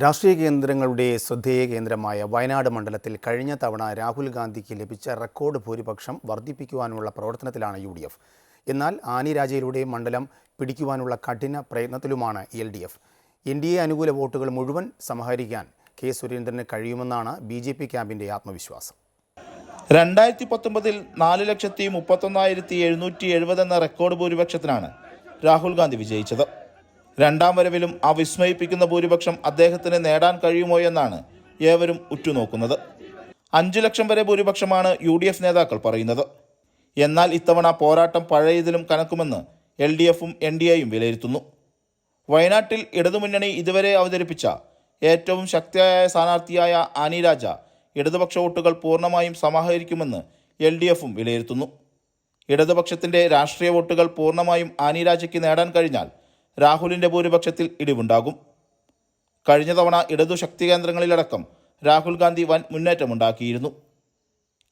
രാഷ്ട്രീയ കേന്ദ്രങ്ങളുടെ ശ്രദ്ധേയ കേന്ദ്രമായ വയനാട് മണ്ഡലത്തിൽ കഴിഞ്ഞ തവണ രാഹുൽ ഗാന്ധിക്ക് ലഭിച്ച റെക്കോർഡ് ഭൂരിപക്ഷം വർദ്ധിപ്പിക്കുവാനുള്ള പ്രവർത്തനത്തിലാണ് യു ഡി എഫ്. എന്നാൽ ആനിരാജയിലൂടെ മണ്ഡലം പിടിക്കുവാനുള്ള കഠിന പ്രയത്നത്തിലുമാണ് L D F. N D A അനുകൂല വോട്ടുകൾ മുഴുവൻ സമാഹരിക്കാൻ കെ സുരേന്ദ്രന് കഴിയുമെന്നാണ് ബി ജെ പി ക്യാമ്പിന്റെ ആത്മവിശ്വാസം. രണ്ടായിരത്തി പത്തൊമ്പതിൽ നാല് ലക്ഷത്തി മുപ്പത്തൊന്നായിരത്തി എഴുന്നൂറ്റി എഴുപത് എന്ന റെക്കോർഡ് ഭൂരിപക്ഷത്തിനാണ് രാഹുൽ ഗാന്ധി വിജയിച്ചത്. രണ്ടാം വരവിലും ആ വിസ്മയിപ്പിക്കുന്ന ഭൂരിപക്ഷം അദ്ദേഹത്തിന് നേടാൻ കഴിയുമോ എന്നാണ് ഏവരും ഉറ്റുനോക്കുന്നത്. അഞ്ചു ലക്ഷം വരെ ഭൂരിപക്ഷമാണ് യു ഡി എഫ് നേതാക്കൾ പറയുന്നത്. എന്നാൽ ഇത്തവണ പോരാട്ടം പഴയതിലും കനക്കുമെന്ന് എൽ ഡി എഫും എൻ ഡി എയും വിലയിരുത്തുന്നു. വയനാട്ടിൽ ഇടതുമുന്നണി ഇതുവരെ അവതരിപ്പിച്ച ഏറ്റവും ശക്തിയായ സ്ഥാനാർത്ഥിയായ ആനി രാജ ഇടതുപക്ഷ വോട്ടുകൾ പൂർണമായും സമാഹരിക്കുമെന്ന് എൽ ഡി എഫും വിലയിരുത്തുന്നു. ഇടതുപക്ഷത്തിന്റെ രാഷ്ട്രീയ വോട്ടുകൾ പൂർണമായും ആനി രാജയ്ക്ക് നേടാൻ കഴിഞ്ഞാൽ രാഹുലിന്റെ ഭൂരിപക്ഷത്തിൽ ഇടിവുണ്ടാകും. കഴിഞ്ഞ തവണ ഇടതു ശക്തി കേന്ദ്രങ്ങളിലടക്കം രാഹുൽ ഗാന്ധി വൻ മുന്നേറ്റമുണ്ടാക്കിയിരുന്നു.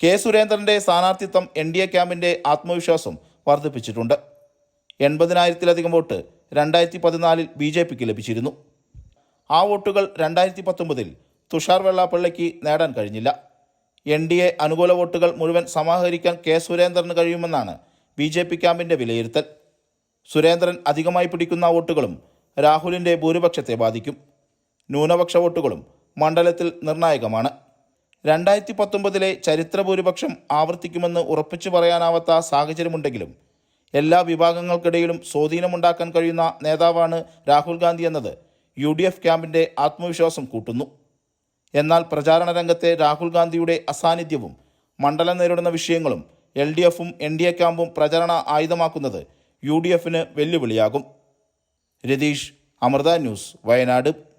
കെ സുരേന്ദ്രന്റെ സ്ഥാനാർത്ഥിത്വം എൻ ഡി എ ക്യാമ്പിന്റെ ആത്മവിശ്വാസം വർദ്ധിപ്പിച്ചിട്ടുണ്ട്. എൺപതിനായിരത്തിലധികം വോട്ട് രണ്ടായിരത്തി പതിനാലിൽ ബി ജെ പിക്ക് ലഭിച്ചിരുന്നു. ആ വോട്ടുകൾ രണ്ടായിരത്തി പത്തൊമ്പതിൽ തുഷാർ വെള്ളാപ്പള്ളിക്ക് നേടാൻ കഴിഞ്ഞില്ല. എൻ ഡി എ അനുകൂല വോട്ടുകൾ മുഴുവൻ സമാഹരിക്കാൻ കെ സുരേന്ദ്രന് കഴിയുമെന്നാണ് ബി ജെ പി ക്യാമ്പിന്റെ വിലയിരുത്തൽ. സുരേന്ദ്രൻ അധികമായി പിടിക്കുന്ന വോട്ടുകളും രാഹുലിന്റെ ഭൂരിപക്ഷത്തെ ബാധിക്കും. ന്യൂനപക്ഷ വോട്ടുകളും മണ്ഡലത്തിൽ നിർണായകമാണ്. രണ്ടായിരത്തി പത്തൊമ്പതിലെ ചരിത്ര ഭൂരിപക്ഷം ആവർത്തിക്കുമെന്ന് ഉറപ്പിച്ചു പറയാനാവാത്ത സാഹചര്യമുണ്ടെങ്കിലും എല്ലാ വിഭാഗങ്ങൾക്കിടയിലും സ്വാധീനമുണ്ടാക്കാൻ കഴിയുന്ന നേതാവാണ് രാഹുൽ ഗാന്ധി എന്നത് യു ഡി എഫ് ക്യാമ്പിന്റെ ആത്മവിശ്വാസം കൂട്ടുന്നു. എന്നാൽ പ്രചാരണ രംഗത്തെ രാഹുൽ ഗാന്ധിയുടെ അസാന്നിധ്യവും മണ്ഡലം നേരിടുന്ന വിഷയങ്ങളും എൽ ഡി എഫും എൻ ഡി എ ക്യാമ്പും പ്രചരണ ആയുധമാക്കുന്നത് യു ഡി എഫിന് വെല്ലുവിളിയാകും. രതീഷ് അമൃത ന്യൂസ് വയനാട്.